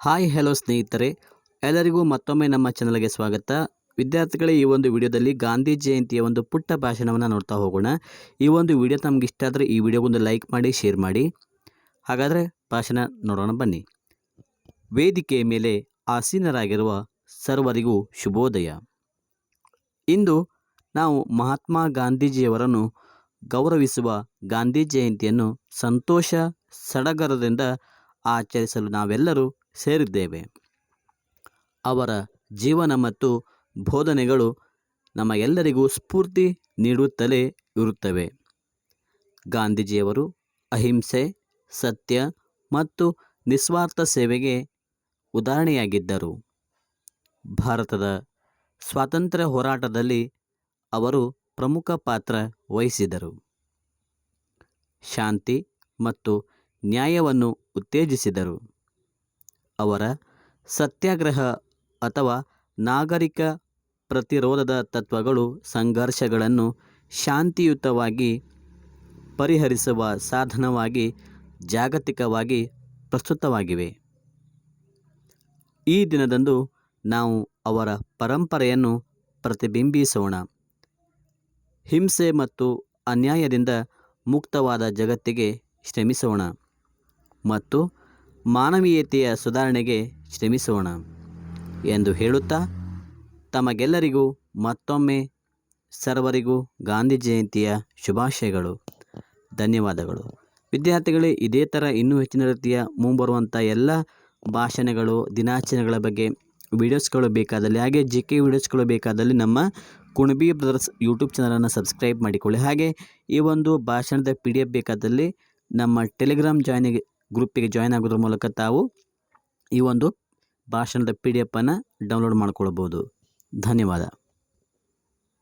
Hi hello ಸ್ನೇಹಿತರೆ, ಎಲ್ಲರಿಗೂ ಮತ್ತೊಮ್ಮೆ ನಮ್ಮ ಚಾನಲ್ಗೆ ಸ್ವಾಗತ. ವಿದ್ಯಾರ್ಥಿಗಳೇ, ಈ ಒಂದು ವಿಡಿಯೋದಲ್ಲಿ ಗಾಂಧಿ ಜಯಂತಿಯ ಒಂದು ಪುಟ್ಟ ಭಾಷಣವನ್ನು ನೋಡ್ತಾ ಹೋಗೋಣ. ಈ ಒಂದು ವಿಡಿಯೋ ತಮ್ಗೆ ಇಷ್ಟ ಆದರೆ ಈ ವಿಡಿಯೋಗೊಂದು ಲೈಕ್ ಮಾಡಿ, ಶೇರ್ ಮಾಡಿ. ಹಾಗಾದರೆ ಭಾಷಣ ನೋಡೋಣ ಬನ್ನಿ. ವೇದಿಕೆಯ ಮೇಲೆ ಆಸೀನರಾಗಿರುವ ಸರ್ವರಿಗೂ ಶುಭೋದಯ. ಇಂದು ನಾವು ಮಹಾತ್ಮ ಗಾಂಧೀಜಿಯವರನ್ನು ಗೌರವಿಸುವ ಗಾಂಧಿ ಜಯಂತಿಯನ್ನು ಸಂತೋಷ ಸಡಗರದಿಂದ ಆಚರಿಸಲು ನಾವೆಲ್ಲರೂ ಸೇರಿದ್ದೇವೆ. ಅವರ ಜೀವನ ಮತ್ತು ಬೋಧನೆಗಳು ನಮಗೆಲ್ಲರಿಗೂ ಸ್ಫೂರ್ತಿ ನೀಡುತ್ತಲೇ ಇರುತ್ತವೆ. ಗಾಂಧೀಜಿಯವರು ಅಹಿಂಸೆ, ಸತ್ಯ ಮತ್ತು ನಿಸ್ವಾರ್ಥ ಸೇವೆಗೆ ಉದಾಹರಣೆಯಾಗಿದ್ದರು. ಭಾರತದ ಸ್ವಾತಂತ್ರ್ಯ ಹೋರಾಟದಲ್ಲಿ ಅವರು ಪ್ರಮುಖ ಪಾತ್ರ ವಹಿಸಿದರು. ಶಾಂತಿ ಮತ್ತು ನ್ಯಾಯವನ್ನು ಉತ್ತೇಜಿಸಿದರು. ಅವರ ಸತ್ಯಾಗ್ರಹ ಅಥವಾ ನಾಗರಿಕ ಪ್ರತಿರೋಧದ ತತ್ವಗಳು ಸಂಘರ್ಷಗಳನ್ನು ಶಾಂತಿಯುತವಾಗಿ ಪರಿಹರಿಸುವ ಸಾಧನವಾಗಿ, ಜಾಗತಿಕವಾಗಿ ಪ್ರಸ್ತುತವಾಗಿವೆ. ಈ ದಿನದಂದು ನಾವು ಅವರ ಪರಂಪರೆಯನ್ನು ಪ್ರತಿಬಿಂಬಿಸೋಣ. ಹಿಂಸೆ ಮತ್ತು ಅನ್ಯಾಯದಿಂದ ಮುಕ್ತವಾದ ಜಗತ್ತಿಗೆ ಶ್ರಮಿಸೋಣ. ಮತ್ತು ಮಾನವೀಯತೆಯ ಸುಧಾರಣೆಗೆ ಶ್ರಮಿಸೋಣ ಎಂದು ಹೇಳುತ್ತಾ ತಮಗೆಲ್ಲರಿಗೂ ಮತ್ತೊಮ್ಮೆ ಸರ್ವರಿಗೂ ಗಾಂಧಿ ಜಯಂತಿಯ ಶುಭಾಶಯಗಳು. ಧನ್ಯವಾದಗಳು. ವಿದ್ಯಾರ್ಥಿಗಳೇ, ಇದೇ ಥರ ಇನ್ನೂ ಹೆಚ್ಚಿನ ರೀತಿಯ ಮುಂಬರುವಂಥ ಎಲ್ಲ ಭಾಷಣಗಳು, ದಿನಾಚರಣೆಗಳ ಬಗ್ಗೆ ವೀಡಿಯೋಸ್ಗಳು ಬೇಕಾದಲ್ಲಿ ಹಾಗೆ ಜಿ ಕೆ ವೀಡಿಯೋಸ್ಗಳು ಬೇಕಾದಲ್ಲಿ ನಮ್ಮ ಕುಣಬಿ ಬ್ರದರ್ಸ್ ಯೂಟ್ಯೂಬ್ ಚಾನಲನ್ನು ಸಬ್ಸ್ಕ್ರೈಬ್ ಮಾಡಿಕೊಳ್ಳಿ. ಹಾಗೆ ಈ ಒಂದು ಭಾಷಣದ ಪಿ ಡಿ ಎಫ್ ಬೇಕಾದಲ್ಲಿ ನಮ್ಮ ಟೆಲಿಗ್ರಾಮ್ ಜಾಯ್ನಿಗೆ ಗ್ರೂಪಿಗೆ ಜಾಯ್ನ್ ಆಗೋದ್ರ ಮೂಲಕ ತಾವು ಈ ಒಂದು ಭಾಷಣದ ಪಿ ಡಿ ಎಫನ್ನು ಡೌನ್ಲೋಡ್ ಮಾಡ್ಕೊಳ್ಬೋದು. ಧನ್ಯವಾದ.